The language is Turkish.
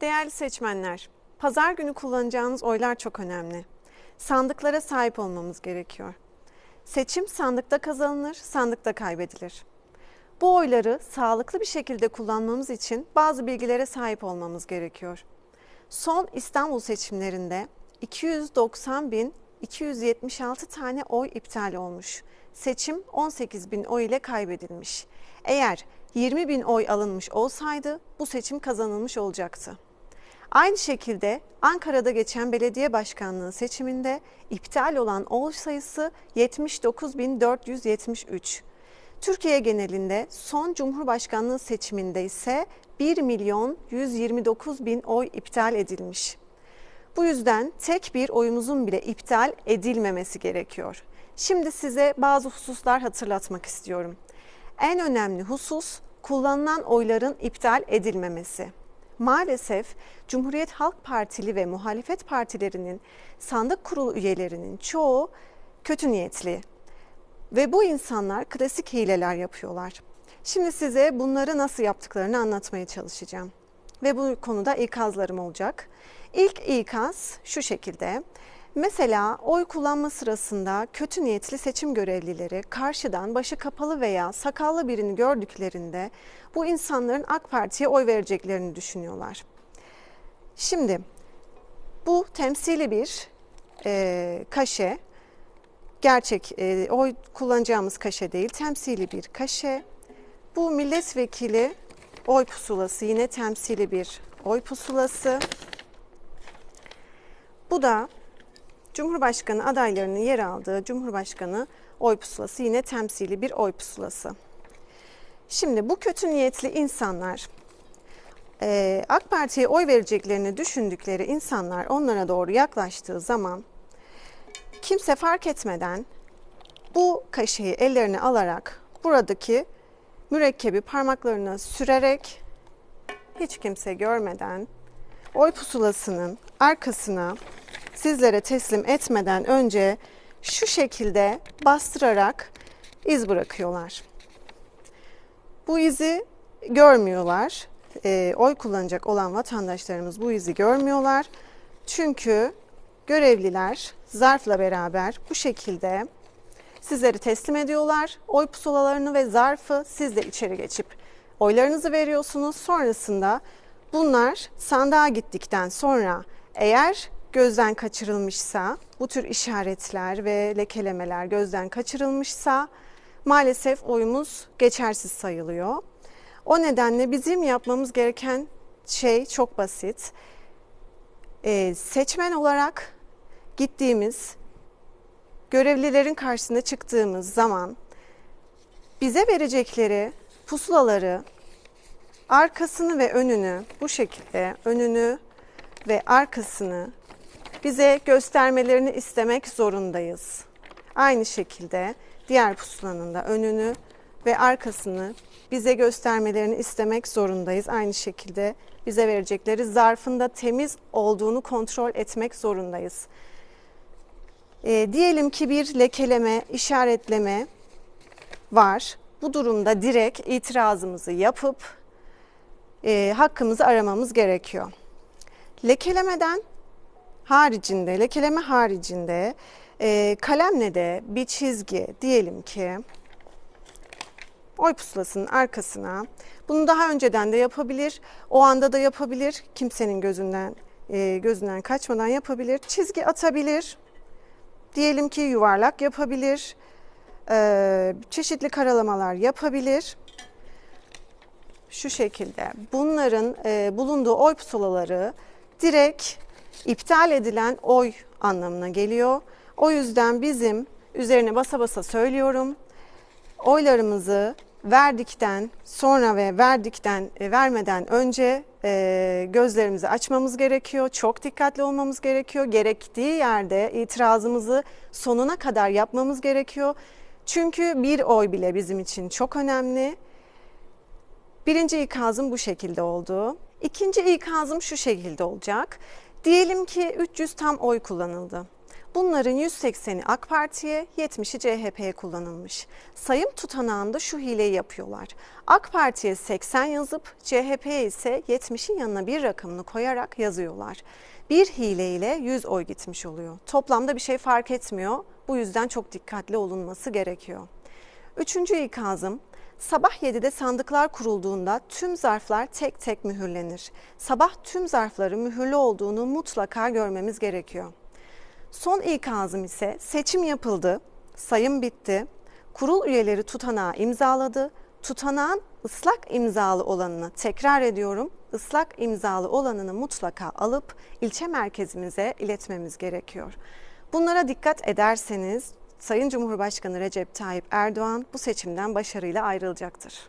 Değerli seçmenler, pazar günü kullanacağınız oylar çok önemli. Sandıklara sahip olmamız gerekiyor. Seçim sandıkta kazanılır, sandıkta kaybedilir. Bu oyları sağlıklı bir şekilde kullanmamız için bazı bilgilere sahip olmamız gerekiyor. Son İstanbul seçimlerinde 290.276 tane oy iptal olmuş. Seçim 18 bin oy ile kaybedilmiş. Eğer 20 bin oy alınmış olsaydı bu seçim kazanılmış olacaktı. Aynı şekilde Ankara'da geçen belediye başkanlığı seçiminde iptal olan oy sayısı 79.473. Türkiye genelinde son Cumhurbaşkanlığı seçiminde ise 1 milyon 129 bin oy iptal edilmiş. Bu yüzden tek bir oyumuzun bile iptal edilmemesi gerekiyor. Şimdi size bazı hususlar hatırlatmak istiyorum. En önemli husus kullanılan oyların iptal edilmemesi. Maalesef Cumhuriyet Halk Partili ve muhalefet partilerinin sandık kurulu üyelerinin çoğu kötü niyetli ve bu insanlar klasik hileler yapıyorlar. Şimdi size bunları nasıl yaptıklarını anlatmaya çalışacağım. Ve bu konuda ikazlarım olacak. İlk ikaz şu şekilde. Mesela oy kullanma sırasında kötü niyetli seçim görevlileri karşıdan başı kapalı veya sakallı birini gördüklerinde bu insanların AK Parti'ye oy vereceklerini düşünüyorlar. Şimdi bu temsili bir e, kaşe, gerçek e, oy kullanacağımız kaşe değil, temsili bir kaşe. Bu milletvekili oy pusulası yine temsili bir oy pusulası. Bu da Cumhurbaşkanı adaylarının yer aldığı Cumhurbaşkanı oy pusulası yine temsili bir oy pusulası. Şimdi bu kötü niyetli insanlar e, AK Parti'ye oy vereceklerini düşündükleri insanlar onlara doğru yaklaştığı zaman kimse fark etmeden bu kaşeyi ellerine alarak buradaki mürekkebi parmaklarına sürerek hiç kimse görmeden oy pusulasının arkasına sizlere teslim etmeden önce şu şekilde bastırarak iz bırakıyorlar. Bu izi görmüyorlar. E, oy kullanacak olan vatandaşlarımız bu izi görmüyorlar. Çünkü görevliler zarfla beraber bu şekilde sizleri teslim ediyorlar. Oy pusulalarını ve zarfı siz de içeri geçip oylarınızı veriyorsunuz. Sonrasında bunlar sandığa gittikten sonra eğer gözden kaçırılmışsa, bu tür işaretler ve lekelemeler gözden kaçırılmışsa maalesef oyumuz geçersiz sayılıyor. O nedenle bizim yapmamız gereken şey çok basit. Ee, seçmen olarak gittiğimiz, görevlilerin karşısına çıktığımız zaman bize verecekleri pusulaları, arkasını ve önünü bu şekilde önünü ve arkasını bize göstermelerini istemek zorundayız. Aynı şekilde diğer pusulanın da önünü ve arkasını bize göstermelerini istemek zorundayız. Aynı şekilde bize verecekleri zarfında temiz olduğunu kontrol etmek zorundayız. E, diyelim ki bir lekeleme, işaretleme var. Bu durumda direkt itirazımızı yapıp e, hakkımızı aramamız gerekiyor. Lekelemeden haricinde, lekeleme haricinde e, kalemle de bir çizgi diyelim ki oy pusulasının arkasına bunu daha önceden de yapabilir, o anda da yapabilir, kimsenin gözünden e, gözünden kaçmadan yapabilir, çizgi atabilir, diyelim ki yuvarlak yapabilir, e, çeşitli karalamalar yapabilir. Şu şekilde bunların e, bulunduğu oy pusulaları direkt iptal edilen oy anlamına geliyor. O yüzden bizim üzerine basa basa söylüyorum. Oylarımızı verdikten sonra ve verdikten e, vermeden önce e, gözlerimizi açmamız gerekiyor. Çok dikkatli olmamız gerekiyor. Gerektiği yerde itirazımızı sonuna kadar yapmamız gerekiyor. Çünkü bir oy bile bizim için çok önemli. Birinci ikazım bu şekilde oldu. İkinci ikazım şu şekilde olacak. Diyelim ki 300 tam oy kullanıldı. Bunların 180'i AK Parti'ye, 70'i CHP'ye kullanılmış. Sayım tutanağında şu hileyi yapıyorlar. AK Parti'ye 80 yazıp CHP'ye ise 70'in yanına bir rakamını koyarak yazıyorlar. Bir hileyle 100 oy gitmiş oluyor. Toplamda bir şey fark etmiyor. Bu yüzden çok dikkatli olunması gerekiyor. Üçüncü ikazım, sabah 7'de sandıklar kurulduğunda tüm zarflar tek tek mühürlenir. Sabah tüm zarfların mühürlü olduğunu mutlaka görmemiz gerekiyor. Son ikazım ise seçim yapıldı, sayım bitti, kurul üyeleri tutanağı imzaladı. Tutanağın ıslak imzalı olanını tekrar ediyorum, ıslak imzalı olanını mutlaka alıp ilçe merkezimize iletmemiz gerekiyor. Bunlara dikkat ederseniz Sayın Cumhurbaşkanı Recep Tayyip Erdoğan bu seçimden başarıyla ayrılacaktır.